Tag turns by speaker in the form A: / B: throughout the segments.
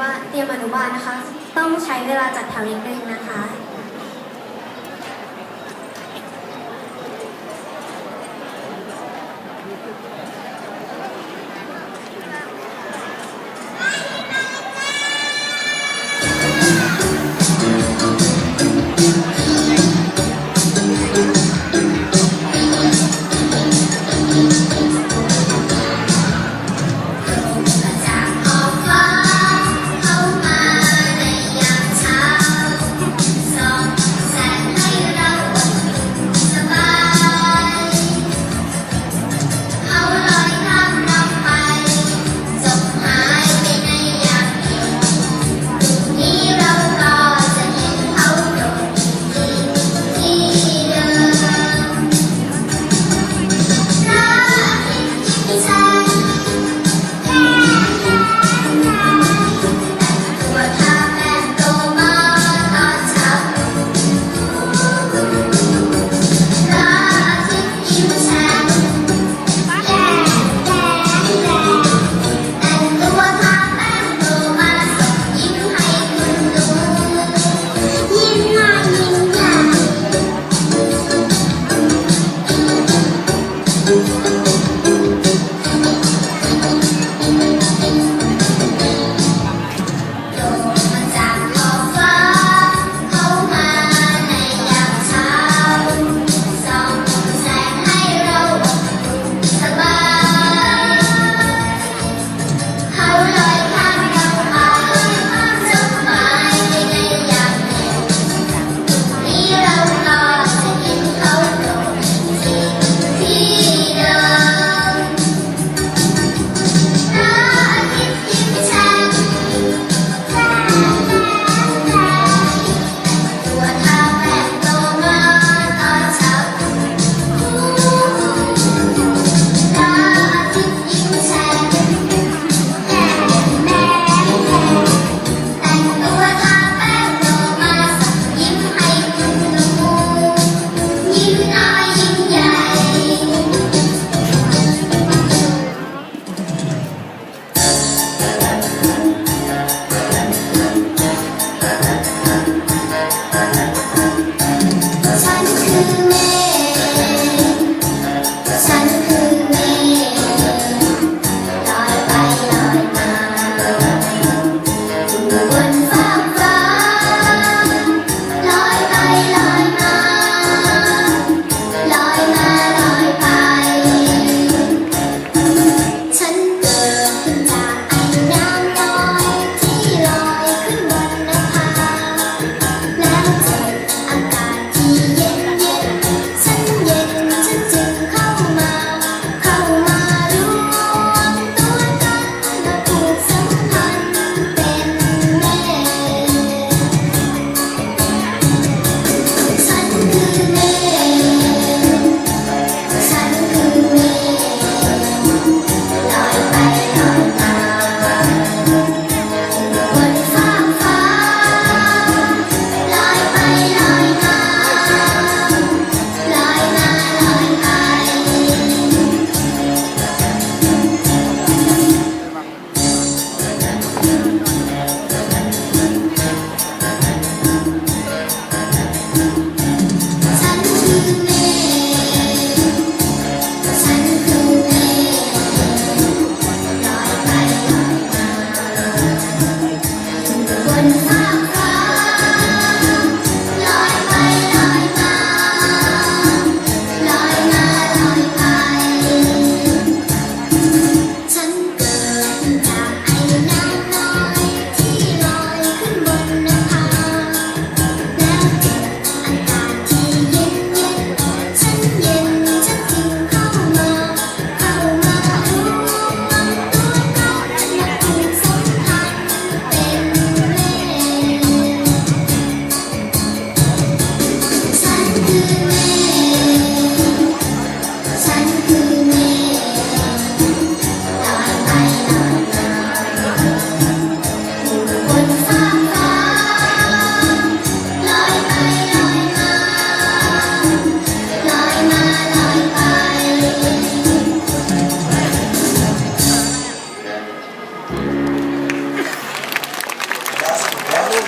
A: บาลเตรียมอนุบาลนะคะ ต้องใช้เวลาจัดแถวนิดนึงนะคะ Just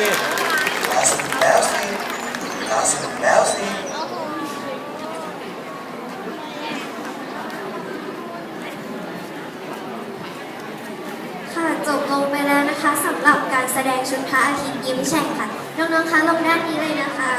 B: Classic Mousy. Classic Mousy.
C: ค่ะจบลงไปแล้วนะคะสำหรับการแสดงชุดพระอาทิตย์ยิ้มแฉ่งค่ะ น้องๆคะลงด้านนี้เลยนะคะ